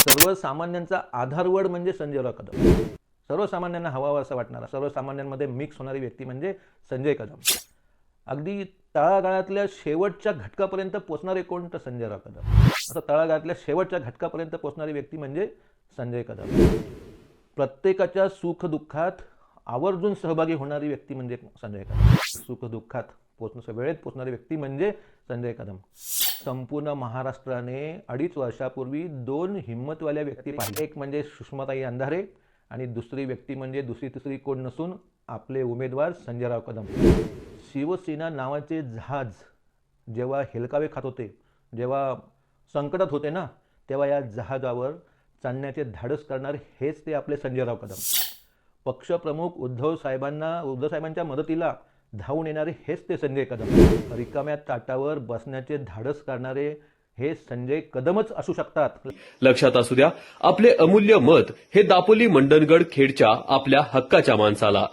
सर्वसामान्यांचा आधारवड म्हणजे संजयराव कदम सर्वसामान्यांना हवा असं वाटणारा. सर्वसामान्यांमध्ये मिक्स होणारी व्यक्ती म्हणजे संजय कदम. अगदी तळागाळातल्या शेवटच्या घटकापर्यंत पोचणारे कोण तर संजयराव कदम असं तळागाळातल्या शेवटच्या घटकापर्यंत पोचणारी व्यक्ती म्हणजे संजय कदम. प्रत्येकाच्या सुखदुःखात आवर्जून सहभागी होणारी व्यक्ती म्हणजे संजय कदम. सुखदुःखात पोचणं वेळेत पोचणारी व्यक्ती म्हणजे संजय कदम. संपूर्ण महाराष्ट्राने अडीच वर्षापूर्वी दोन हिंमतवाल्या व्यक्ती पाहिल्या. एक म्हणजे सुषमाताई अंधारे आणि दुसरी व्यक्ती म्हणजे दुसरी तिसरी कोण नसून आपले उमेदवार संजयराव कदम. शिवसेना नावाचे जहाज जेव्हा हेलकावे खात होते जेव्हा संकटात होते ना तेव्हा या जहाजावर चालण्याचे धाडस करणारे हेच ते आपले संजयराव कदम. पक्षप्रमुख उद्धव साहेबांना उद्धव साहेबांच्या मदतीला धावून येणारे हेच ते संजय कदम. रिकाम्या ताटावर बसण्याचे धाडस करणारे हे संजय कदमच असू शकतात. लक्षात असू द्या आपले अमूल्य मत हे दापोली मंडणगड खेडच्या आपल्या हक्काच्या माणसाला.